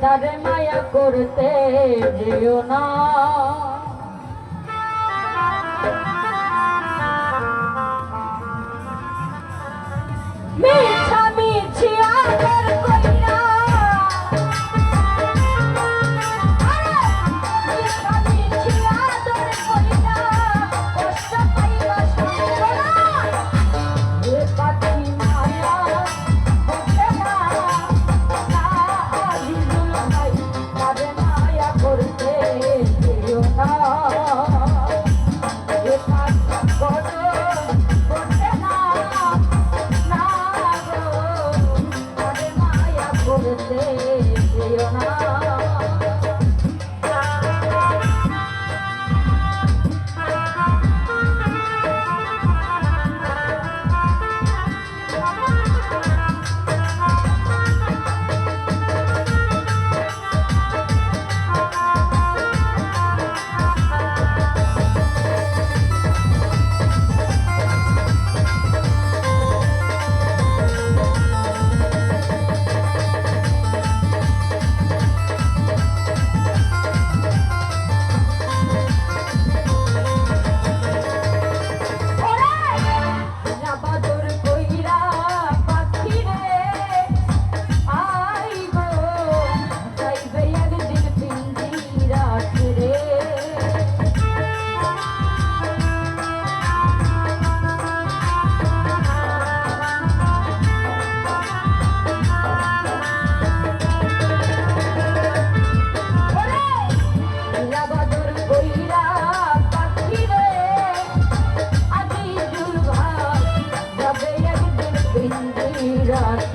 তারে মায়া করতে যেও না।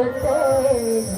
তুমি তারে আদর করতে